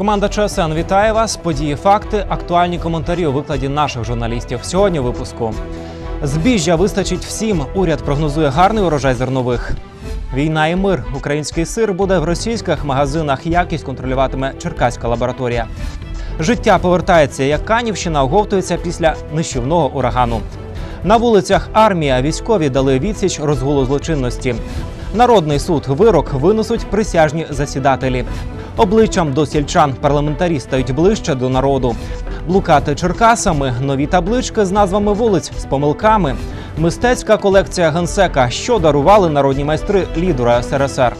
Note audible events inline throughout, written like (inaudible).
Команда ЧСН вітає вас. Події, факти, актуальні коментарі у викладі наших журналістів. Сьогодні випуску збіжжя вистачить всім. Уряд прогнозує гарний урожай зернових. Війна і мир. Український сир буде в російських магазинах. Якість контролюватиме Черкаська лабораторія. Життя повертається, як Канівщина оговтується після нищівного урагану. На вулицях армія військові дали відсіч розгулу злочинності. Народний суд вирок винесуть присяжні засідателі. Обличчям до сільчан парламентарі стають ближче до народу. Блукати Черкасами, нові таблички з назвами вулиць з помилками. Мистецька колекція генсека, що дарували народні майстри лідера СРСР.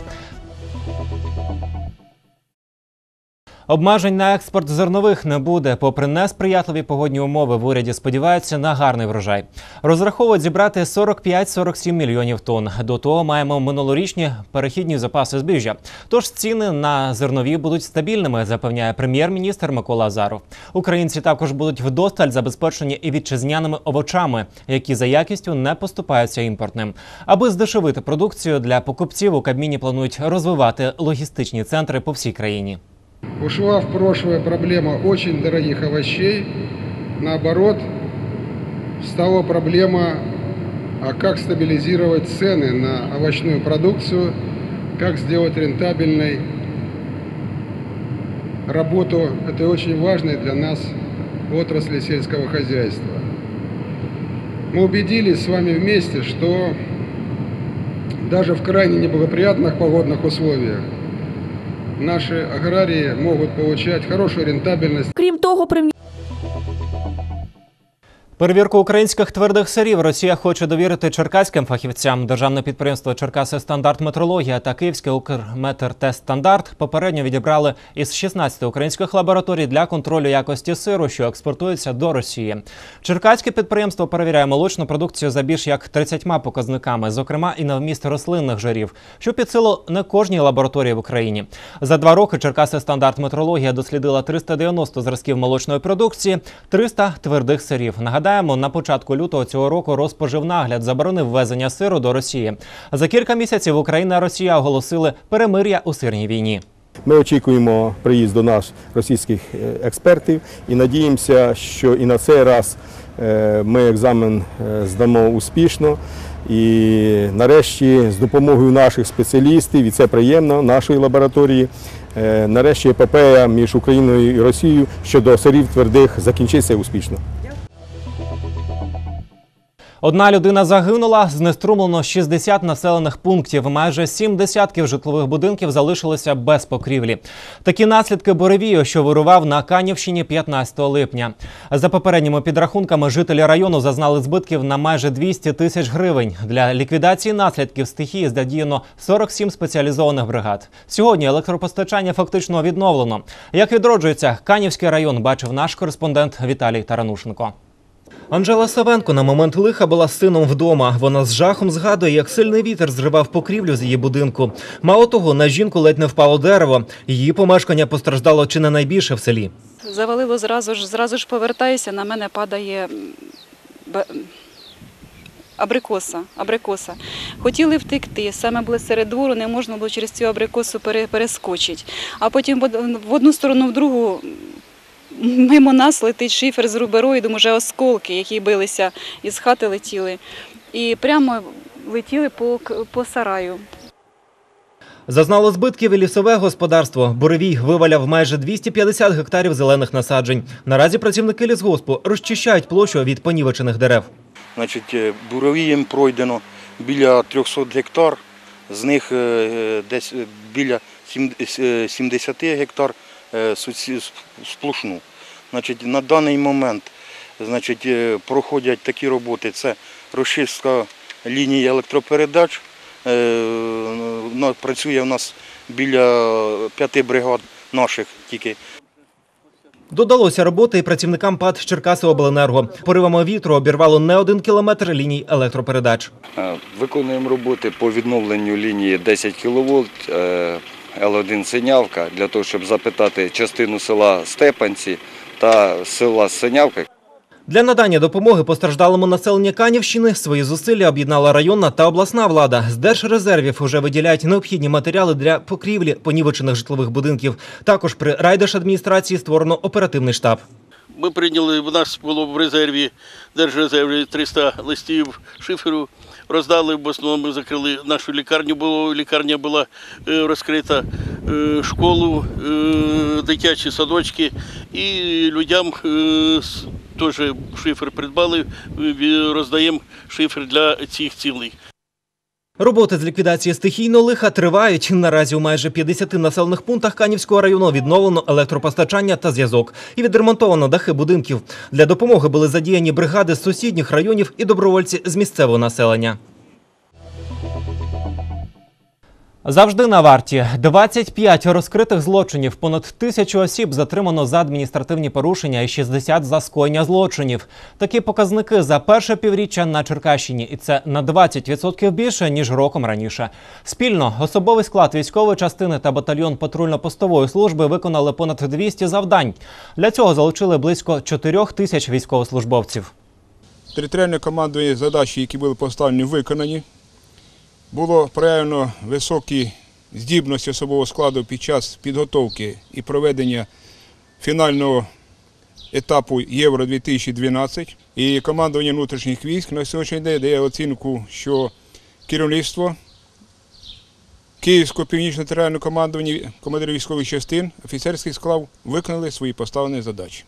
Обмежень на експорт зернових не буде. Попри несприятливі погодні умови, в уряді сподіваються на гарний врожай. Розраховують зібрати 45-47 мільйонів тонн. До того маємо минулорічні перехідні запаси збіжжя. Тож ціни на зернові будуть стабільними, запевняє прем'єр-міністр Микола Азаров. Українці також будуть вдосталь забезпечені і вітчизняними овочами, які за якістю не поступаються імпортним. Аби здешевити продукцію для покупців, у Кабміні планують розвивати логістичні центри по всій країні. Ушла в прошлое проблема очень дорогих овощей. Наоборот, стала проблема, а как стабилизировать цены на овощную продукцию, как сделать рентабельной работу этой очень важной для нас отрасли сельского хозяйства. Мы убедились с вами вместе, что даже в крайне неблагоприятных погодных условиях наши аграрии могут получать хорошую рентабельность. Крім того, прем'єр Перевірку українських твердих сирів Росія хоче довірити черкаським фахівцям. Державне підприємство Черкаси Стандарт Метрологія та Київське Укрметертестстандарт попередньо відібрали із 16 українських лабораторій для контролю якості сиру, що експортується до Росії. Черкаське підприємство перевіряє молочну продукцію за більш як 30 показниками, зокрема і на вміст рослинних жирів, що під силу не кожній лабораторії в Україні. За два роки Черкаси Стандарт Метрологія дослідила 390 зразків молочної продукції, 300 твердих сирів. Нагадаємо, на початку лютого цього року Розпоживнагляд заборонив ввезення сиру до Росії. За кілька місяців Україна і Росія оголосили перемир'я у сирній війні. Ми очікуємо приїзду нас російських е, експертів і надіємося, що і на цей раз е, ми екзамен е, здамо успішно. І нарешті з допомогою наших спеціалістів, і це приємно, нашої лабораторії, нарешті епопея між Україною і Росією щодо сирів твердих закінчиться успішно. Одна людина загинула, знеструмлено 60 населених пунктів. Майже сім десятків житлових будинків залишилися без покрівлі. Такі наслідки буревію, що вирував на Канівщині 15 липня. За попередніми підрахунками, жителі району зазнали збитків на майже 200 тисяч гривень. Для ліквідації наслідків стихії задіяно 47 спеціалізованих бригад. Сьогодні електропостачання фактично відновлено. Як відроджується Канівський район, бачив наш кореспондент Віталій Таранушенко. Анжела Савенко на момент лиха була з сином вдома. Вона з жахом згадує, як сильний вітер зривав покрівлю з її будинку. Мало того, на жінку ледь не впало дерево. Її помешкання постраждало чи не найбільше в селі. Завалило зразу ж, зразу ж повертаюся, на мене падає абрикоса. абрикоса. Хотіли втекти, саме були серед двору, не можна було через цю абрикосу пере- перескочити. А потім в одну сторону, в другу мимо нас летить шифер з рубероїдом, уже осколки, які билися із хати летіли. І прямо летіли по, к- по сараю. Зазнало збитків і лісове господарство. Буревій виваляв майже 250 гектарів зелених насаджень. Наразі працівники лісгоспу розчищають площу від понівечених дерев. Значить, е, буровієм пройдено біля 300 гектар, з них е, десь е, біля сім- е, 70 гектар суці- сплошну. Значить, на даний момент значить, е, проходять такі роботи. Це розчистка лінії електропередач. Е, Працює у нас біля п'яти бригад наших тільки Додалося роботи і працівникам ПАД Черкаси Обленерго. Поривами вітру обірвало не один кілометр ліній електропередач. Е, Виконуємо роботи по відновленню лінії 10 кВт Л1 Синявка для того, щоб запитати частину села Степанці та села Синявка. Для надання допомоги постраждалому населенню Канівщини свої зусилля об'єднала районна та обласна влада. З держрезервів уже виділяють необхідні матеріали для покрівлі понівечених житлових будинків. Також при райдержадміністрації створено оперативний штаб. Ми прийняли, в нас було в резерві, держрезерві 300 листів шиферу, роздали, в основному закрили нашу лікарню, бо лікарня була е, розкрита, е, школу, е, дитячі садочки і людям теж шифер придбали, роздаємо шифер для цих цілей. Роботи з ліквідації стихійного лиха тривають. Наразі у майже 50 населених пунктах Канівського району відновлено електропостачання та зв'язок і відремонтовано дахи будинків. Для допомоги були задіяні бригади з сусідніх районів і добровольці з місцевого населення. Завжди на варті 25 розкритих злочинів, понад тисячу осіб затримано за адміністративні порушення і 60 за скоєння злочинів. Такі показники за перше півріччя на Черкащині, і це на 20% більше ніж роком раніше. Спільно особовий склад військової частини та батальйон патрульно-постової служби виконали понад 200 завдань. Для цього залучили близько 4 тисяч військовослужбовців. Територіальне командування задачі, які були поставлені, виконані. Було проявлено високі здібності особового складу під час підготовки і проведення фінального етапу Євро 2012. І командування внутрішніх військ на сьогоднішній день дає оцінку, що керівництво Київського північно територіального командування, командири військових частин, офіцерський склад виконали свої поставлені задачі.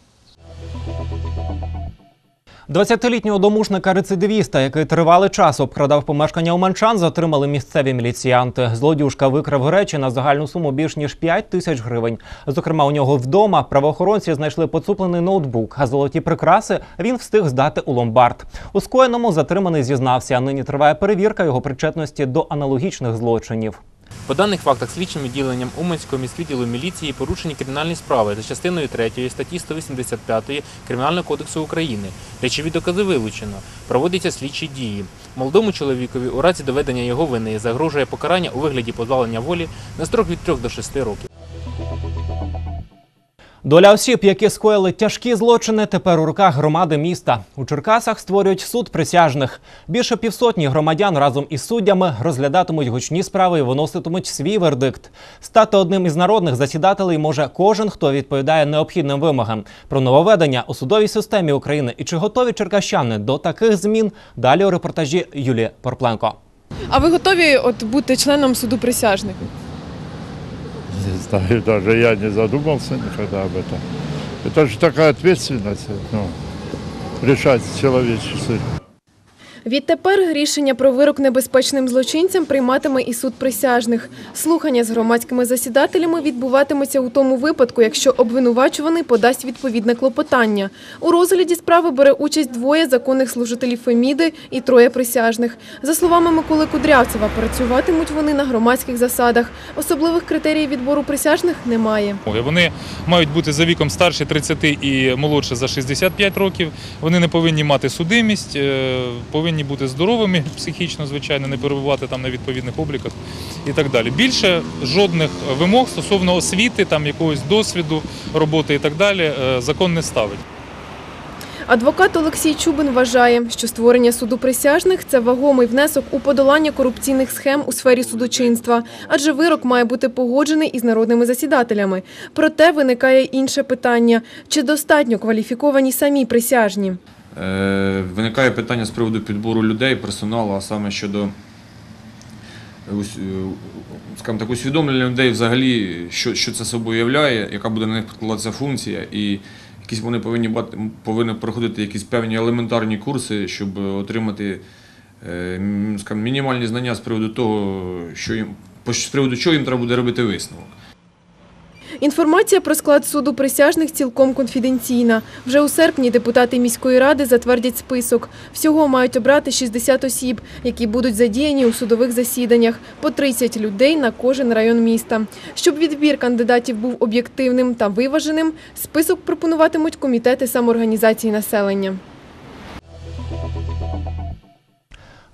20-літнього домушника-рецидивіста, який тривалий час обкрадав помешкання Уманчан, затримали місцеві міліціянти. Злодюжка викрав речі на загальну суму більш ніж 5 тисяч гривень. Зокрема, у нього вдома правоохоронці знайшли поцуплений ноутбук, а золоті прикраси він встиг здати у ломбард. У скоєному затриманий зізнався. Нині триває перевірка його причетності до аналогічних злочинів. По даних фактах слідчим відділенням Уманського міськвідділу міліції порушені кримінальні справи за частиною 3 статті 185 Кримінального кодексу України. Речові докази вилучено. Проводяться слідчі дії. Молодому чоловікові у разі доведення його вини загрожує покарання у вигляді позбавлення волі на строк від 3 до 6 років. Доля осіб, які скоїли тяжкі злочини, тепер у руках громади міста. У Черкасах створюють суд присяжних. Більше півсотні громадян разом із суддями розглядатимуть гучні справи і виноситимуть свій вердикт. Стати одним із народних засідателей може кожен, хто відповідає необхідним вимогам. Про нововведення у судовій системі України і чи готові черкащани до таких змін далі у репортажі Юлії Порпленко. А ви готові от бути членом суду присяжних? Не знаю, даже я не задумался никогда об этом. Это же такая ответственность, ну, решать человеческий судьбы. Відтепер рішення про вирок небезпечним злочинцям прийматиме і суд присяжних. Слухання з громадськими засідателями відбуватиметься у тому випадку, якщо обвинувачуваний подасть відповідне клопотання. У розгляді справи бере участь двоє законних служителів Феміди і троє присяжних. За словами Миколи Кудрявцева, працюватимуть вони на громадських засадах. Особливих критеріїв відбору присяжних немає. Вони мають бути за віком старше 30 і молодше за 65 років. Вони не повинні мати судимість, е, повинні бути здоровими психічно, звичайно, не перебувати там на відповідних обліках і так далі. Більше жодних вимог стосовно освіти, там якогось досвіду роботи і так далі, е, закон не ставить. Адвокат Олексій Чубин вважає, що створення суду присяжних це вагомий внесок у подолання корупційних схем у сфері судочинства, адже вирок має бути погоджений із народними засідателями. Проте виникає інше питання: чи достатньо кваліфіковані самі присяжні? Е, Виникає питання з приводу підбору людей, персоналу, а саме щодо е, е, скажімо так, усвідомлення людей взагалі, що, що це собою являє, яка буде на них покладатися функція, і якісь вони повинні бати, повинні проходити якісь певні елементарні курси, щоб отримати скажімо, мінімальні знання з приводу того, що їм з приводу чого їм треба буде робити висновок. Інформація про склад суду присяжних цілком конфіденційна. Вже у серпні депутати міської ради затвердять список. Всього мають обрати 60 осіб, які будуть задіяні у судових засіданнях, по 30 людей на кожен район міста. Щоб відбір кандидатів був об'єктивним та виваженим, список пропонуватимуть комітети самоорганізації населення.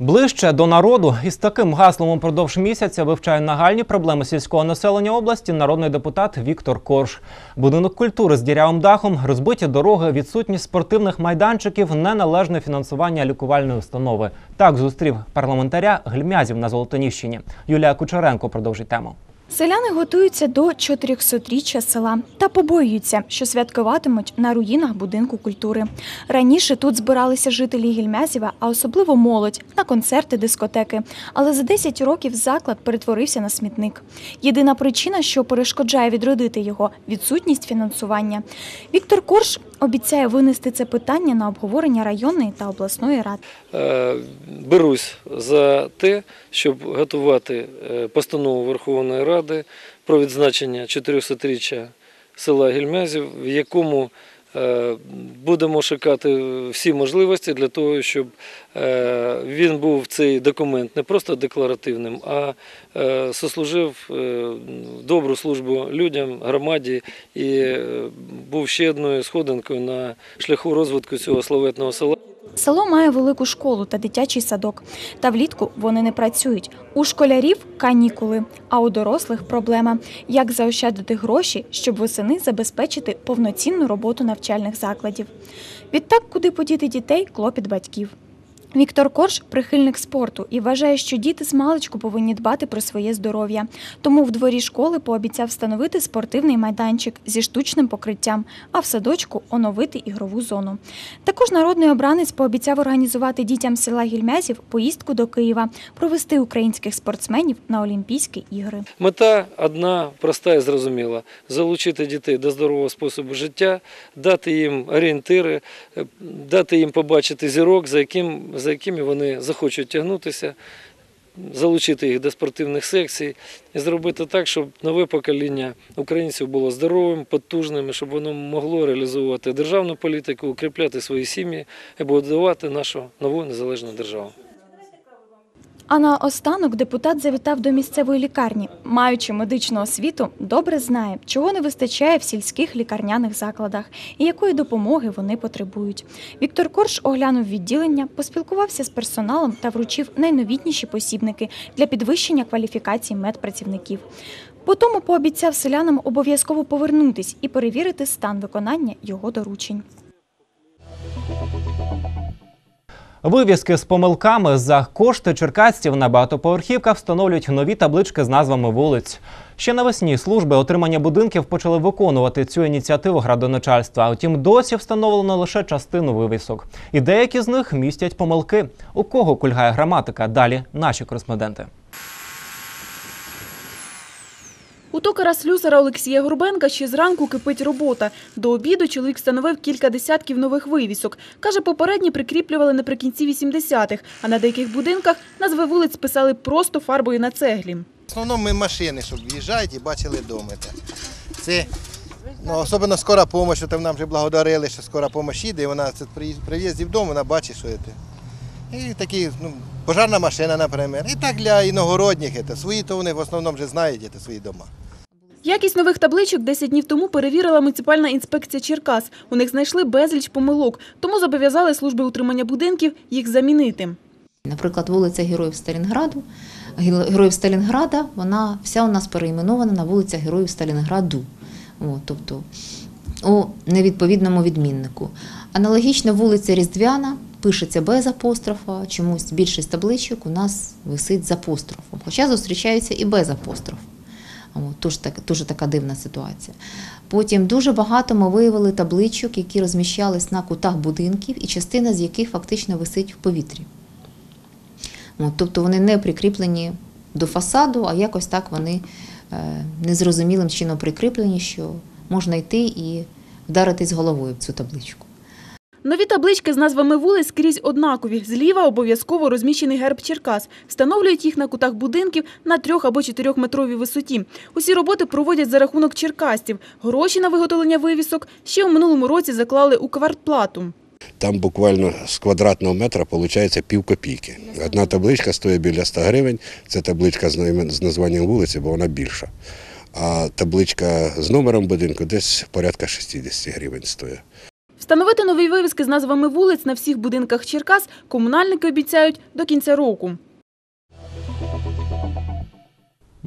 Ближче до народу із таким гаслом упродовж місяця вивчає нагальні проблеми сільського населення області народний депутат Віктор Корж. Будинок культури з дірявим дахом, розбиті дороги, відсутність спортивних майданчиків, неналежне фінансування лікувальної установи. Так зустрів парламентаря Гельмязів на Золотоніщині. Юлія Кучеренко продовжить тему. Селяни готуються до 400-річчя села та побоюються, що святкуватимуть на руїнах будинку культури. Раніше тут збиралися жителі Гільмязєва, а особливо молодь, на концерти, дискотеки. Але за 10 років заклад перетворився на смітник. Єдина причина, що перешкоджає відродити його відсутність фінансування. Віктор Корж обіцяє винести це питання на обговорення районної та обласної ради. Е, берусь за те, щоб готувати е, постанову Верховної Ради про відзначення 400-річчя села Гільмязів, в якому е, будемо шукати всі можливості для того, щоб він був цей документ не просто декларативним, а е, сослужив е, добру службу людям, громаді і е, був ще одною сходинкою на шляху розвитку цього славетного села. Село має велику школу та дитячий садок. Та влітку вони не працюють. У школярів канікули, а у дорослих проблема як заощадити гроші, щоб восени забезпечити повноцінну роботу навчальних закладів. Відтак, куди подіти дітей, клопіт батьків. Віктор Корж прихильник спорту і вважає, що діти з маличку повинні дбати про своє здоров'я. Тому в дворі школи пообіцяв встановити спортивний майданчик зі штучним покриттям, а в садочку оновити ігрову зону. Також народний обранець пообіцяв організувати дітям села Гільмязів поїздку до Києва, провести українських спортсменів на Олімпійські ігри. Мета одна проста і зрозуміла: залучити дітей до здорового способу життя, дати їм орієнтири, е, дати їм побачити зірок, за, яким, за якими вони захочуть тягнутися, залучити їх до спортивних секцій і зробити так, щоб нове покоління українців було здоровим, потужним, щоб воно могло реалізовувати державну політику, укріпляти свої сім'ї і будувати нашу нову незалежну державу. А наостанок депутат завітав до місцевої лікарні. Маючи медичну освіту, добре знає, чого не вистачає в сільських лікарняних закладах і якої допомоги вони потребують. Віктор Корж оглянув відділення, поспілкувався з персоналом та вручив найновітніші посібники для підвищення кваліфікації медпрацівників. Потому пообіцяв селянам обов'язково повернутись і перевірити стан виконання його доручень. Вивіски з помилками за кошти черкасців на багатоповерхівках встановлюють нові таблички з назвами вулиць. Ще навесні служби отримання будинків почали виконувати цю ініціативу градоначальства. Утім, досі встановлено лише частину вивісок. І деякі з них містять помилки. У кого кульгає граматика? Далі наші кореспонденти. У токара слюсара Олексія Горбенка ще зранку кипить робота. До обіду чоловік встановив кілька десятків нових вивісок. Каже, попередні прикріплювали наприкінці 80-х, а на деяких будинках назви вулиць писали просто фарбою на цеглі. В основному ми машини, щоб в'їжджають і бачили доми. Це ну, особливо скора допомога, що там нам вже благодарили, що скора допомога їде, вона це при приїзді вдома, вона бачить, що це. І такі, ну, пожарна машина, наприклад. І так для іногородніх, це. свої то вони в основному вже знають це, свої дома. Якість нових табличок 10 днів тому перевірила муніципальна інспекція Черкас. У них знайшли безліч помилок, тому зобов'язали служби утримання будинків їх замінити. Наприклад, вулиця Героїв Сталінграду. Героїв Сталінграда, вона вся у нас перейменована на вулиця Героїв Сталінграду. От, тобто у невідповідному відміннику. Аналогічно вулиця Різдвяна пишеться без апострофа, чомусь більшість табличок у нас висить з апострофом, хоча зустрічаються і без апострофу. Тож, так, дуже така дивна ситуація. Потім дуже багато ми виявили табличок, які розміщались на кутах будинків, і частина з яких фактично висить в повітрі. Тобто вони не прикріплені до фасаду, а якось так вони е, незрозумілим чином прикріплені, що можна йти і вдаритись головою в цю табличку. Нові таблички з назвами вулиць скрізь однакові. Зліва обов'язково розміщений герб Черкас. Встановлюють їх на кутах будинків на трьох або чотирьохметровій висоті. Усі роботи проводять за рахунок черкастів. Гроші на виготовлення вивісок ще у минулому році заклали у квартплату. Там буквально з квадратного метра виходить пів копійки. Одна табличка стоїть біля 100 гривень. Це табличка з названням вулиці, бо вона більша. А табличка з номером будинку десь порядка 60 гривень стоїть. Встановити нові вивіски з назвами вулиць на всіх будинках Черкас комунальники обіцяють до кінця року.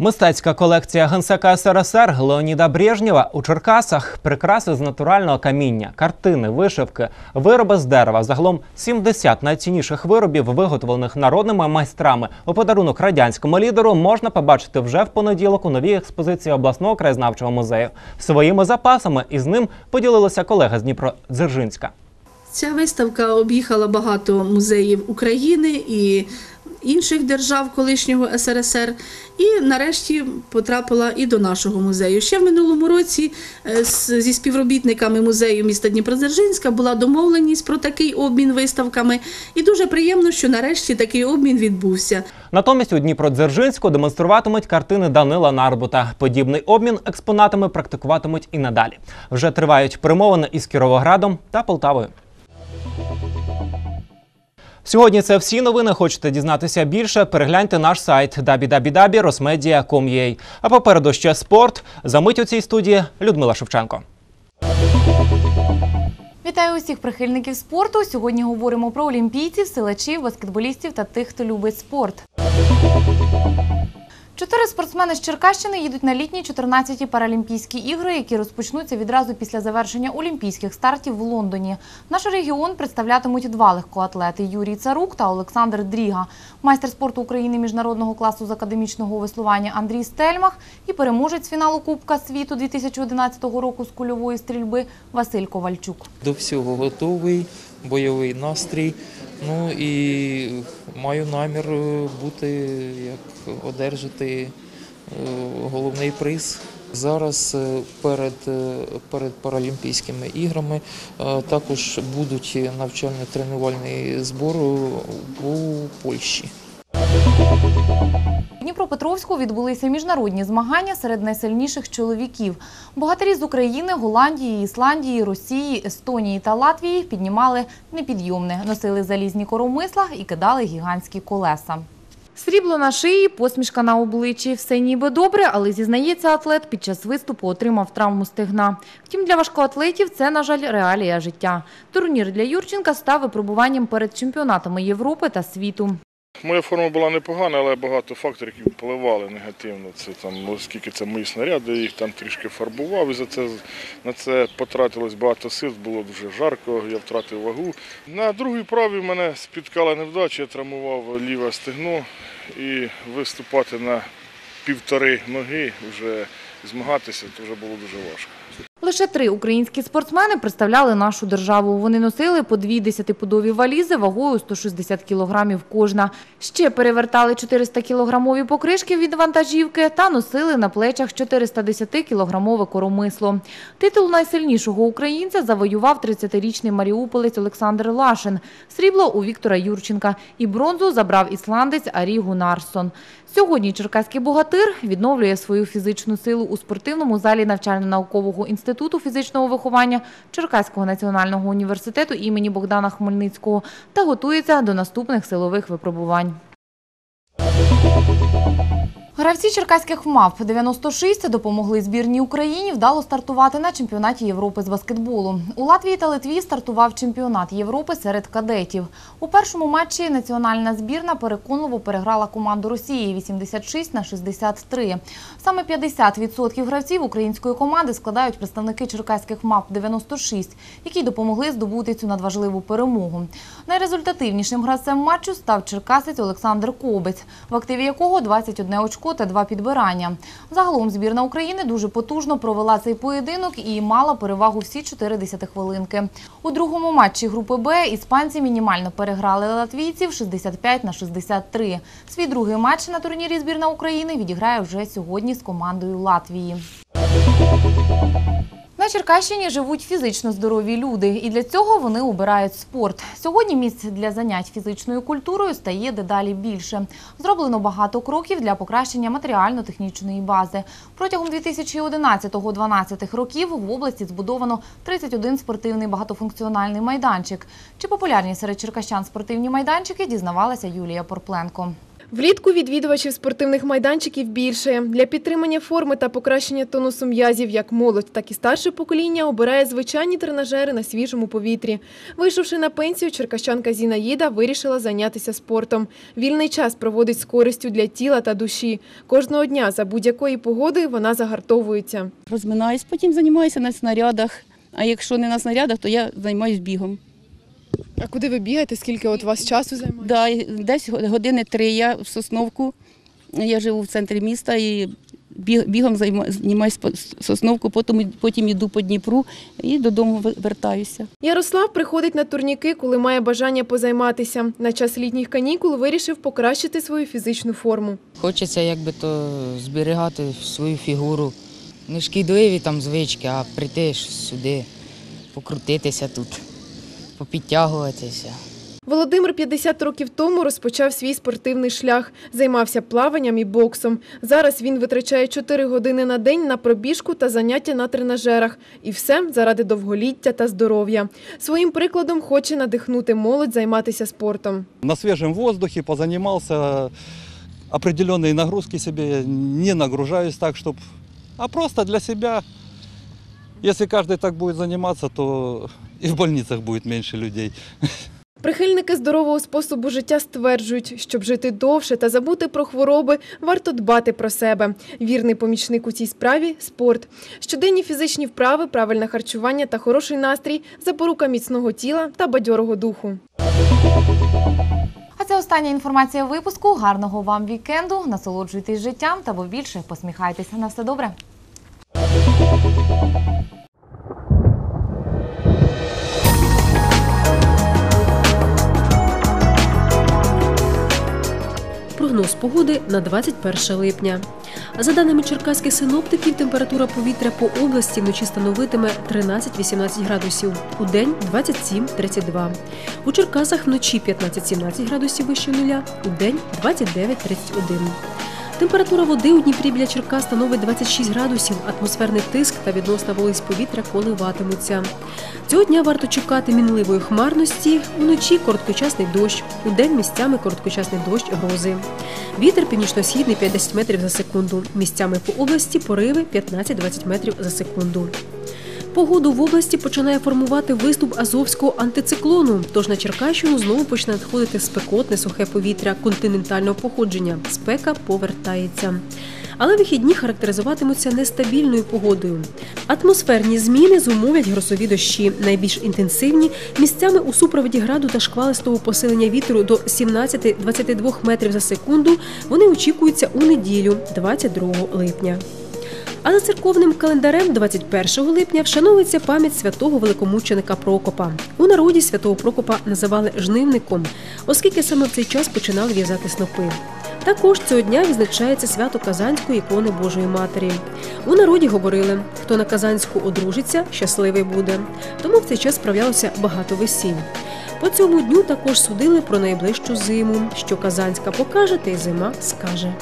Мистецька колекція генсека СРСР Леоніда Брежнєва у Черкасах прикраси з натурального каміння, картини, вишивки, вироби з дерева. Загалом 70 найцінніших виробів, виготовлених народними майстрами у подарунок радянському лідеру, можна побачити вже в понеділок у новій експозиції обласного краєзнавчого музею. Своїми запасами із ним поділилися колеги з Дніпродзержинська. Ця виставка об'їхала багато музеїв України і інших держав колишнього СРСР, і нарешті потрапила і до нашого музею. Ще в минулому році е, зі співробітниками музею міста Дніпродзержинська була домовленість про такий обмін виставками, і дуже приємно, що нарешті такий обмін відбувся. Натомість у Дніпродзержинську демонструватимуть картини Данила Нарбута. Подібний обмін експонатами практикуватимуть і надалі. Вже тривають перемовини із Кіровоградом та Полтавою. Сьогодні це всі новини. Хочете дізнатися більше? Перегляньте наш сайт www.rosmedia.com.ua. А попереду ще спорт. Замить у цій студії Людмила Шевченко. Вітаю усіх прихильників спорту. Сьогодні говоримо про олімпійців, силачів, баскетболістів та тих, хто любить спорт. Чотири спортсмени з Черкащини їдуть на літні 14-ті паралімпійські ігри, які розпочнуться відразу після завершення олімпійських стартів в Лондоні. Наш регіон представлятимуть два легкоатлети Юрій Царук та Олександр Дріга, майстер спорту України міжнародного класу з академічного веслування Андрій Стельмах і переможець фіналу Кубка світу 2011 року з кульової стрільби Василь Ковальчук. До всього готовий, бойовий настрій. Ну і маю намір е, бути, як одержати е, головний приз. Зараз е, перед, перед Паралімпійськими іграми також будуть навчально-тренувальні збори у Польщі. Дніпропетровську відбулися міжнародні змагання серед найсильніших чоловіків. Богатирі з України, Голландії, Ісландії, Росії, Естонії та Латвії піднімали непідйомне, носили залізні коромисла і кидали гігантські колеса. Срібло на шиї, посмішка на обличчі. Все ніби добре, але зізнається атлет, під час виступу отримав травму стегна. Втім, для важкоатлетів це, на жаль, реалія життя. Турнір для Юрченка став випробуванням перед чемпіонатами Європи та світу. Моя форма була непогана, але багато факторів які впливали негативно. Це там, оскільки це мої снаряди, їх там трішки фарбував, і за це на це потратилось багато сил, було дуже жарко, я втратив вагу. На другій праві мене спіткала невдача, я травмував ліве стегно і виступати на півтори ноги, вже змагатися, то вже було дуже важко. Лише три українські спортсмени представляли нашу державу. Вони носили по дві десятипудові валізи вагою 160 кілограмів кожна. Ще перевертали 400-кілограмові покришки від вантажівки та носили на плечах 410-кілограмове коромисло. Титул найсильнішого українця завоював 30-річний маріуполець Олександр Лашин. Срібло у Віктора Юрченка і бронзу забрав ісландець Арі Гунарсон. Сьогодні черкаський богатир відновлює свою фізичну силу у спортивному залі навчально-наукового інституту фізичного виховання Черкаського національного університету імені Богдана Хмельницького та готується до наступних силових випробувань. Гравці черкаських МАП 96 допомогли збірній Україні вдало стартувати на чемпіонаті Європи з баскетболу. У Латвії та Литві стартував чемпіонат Європи серед кадетів. У першому матчі національна збірна переконливо переграла команду Росії 86 на 63. Саме 50% гравців української команди складають представники черкаських МАП 96, які допомогли здобути цю надважливу перемогу. Найрезультативнішим гравцем матчу став черкасець Олександр Кобець, в активі якого 21 очко та два підбирання. Загалом збірна України дуже потужно провела цей поєдинок і мала перевагу всі 4 хвилинки. У другому матчі групи Б іспанці мінімально переграли латвійців 65 на 63. Свій другий матч на турнірі збірна України відіграє вже сьогодні з командою Латвії. На Черкащині живуть фізично здорові люди, і для цього вони обирають спорт. Сьогодні місць для занять фізичною культурою стає дедалі більше. Зроблено багато кроків для покращення матеріально-технічної бази. Протягом 2011-2012 років в області збудовано 31 спортивний багатофункціональний майданчик. Чи популярні серед черкащан спортивні майданчики, дізнавалася Юлія Порпленко. Влітку відвідувачів спортивних майданчиків більше. Для підтримання форми та покращення тонусу м'язів як молодь, так і старше покоління обирає звичайні тренажери на свіжому повітрі. Вийшовши на пенсію, черкащанка Зінаїда вирішила зайнятися спортом. Вільний час проводить з користю для тіла та душі. Кожного дня за будь-якої погоди вона загартовується. Розминаюсь, потім займаюся на снарядах. А якщо не на снарядах, то я займаюся бігом. А куди ви бігаєте? Скільки от вас часу займає? Да, десь години три я в Сосновку. Я живу в центрі міста і бігом займа- займаюся Сосновку, потім, потім йду по Дніпру і додому вертаюся. Ярослав приходить на турніки, коли має бажання позайматися. На час літніх канікул вирішив покращити свою фізичну форму. Хочеться якби то зберігати свою фігуру. Не шкідливі там звички, а прийти сюди, покрутитися тут, попідтягуватися. Володимир 50 років тому розпочав свій спортивний шлях, займався плаванням і боксом. Зараз він витрачає 4 години на день на пробіжку та заняття на тренажерах. І все заради довголіття та здоров'я. Своїм прикладом хоче надихнути молодь займатися спортом. на свежем воздухе позанимался, определенные нагрузки себе не нагружаюсь так, чтобы, а просто для себя. Если каждый так будет заниматься, то (laughs) и в больницах будет меньше людей. Прихильники здорового способу життя стверджують, щоб жити довше та забути про хвороби, варто дбати про себе. Вірний помічник у цій справі спорт. Щоденні фізичні вправи, правильне харчування та хороший настрій запорука міцного тіла та бадьорого духу. А це остання інформація випуску. Гарного вам вікенду. Насолоджуйтесь життям та бо більше посміхайтеся. На все добре. Прогноз погоди на 21 липня. За даними черкаських синоптиків, температура повітря по області вночі становитиме 13-18 градусів, у день 27-32. У Черкасах вночі 15-17 градусів вище нуля, у день 29-31. Температура води у Дніпрі біля Черка становить 26 градусів, атмосферний тиск та відносна вологість повітря коливатимуться. Цього дня варто чекати мінливої хмарності, вночі короткочасний дощ, у день місцями короткочасний дощ грози. Вітер північно-східний 5-10 метрів за секунду, місцями по області пориви 15-20 метрів за секунду. Погоду в області починає формувати виступ азовського антициклону. Тож на Черкащину знову почне надходити спекотне сухе повітря континентального походження. Спека повертається. Але вихідні характеризуватимуться нестабільною погодою. Атмосферні зміни зумовлять грозові дощі. Найбільш інтенсивні місцями у супроводі граду та шквалистого посилення вітру до 17-22 метрів за секунду. Вони очікуються у неділю, 22 липня. А за церковним календарем 21 липня вшановується пам'ять святого великомученика Прокопа. У народі святого Прокопа називали жнивником, оскільки саме в цей час починали в'язати снопи. Також цього дня відзначається свято Казанської ікони Божої Матері. У народі говорили, хто на Казанську одружиться, щасливий буде. Тому в цей час справлялося багато весіль. По цьому дню також судили про найближчу зиму, що Казанська покаже, та й зима скаже.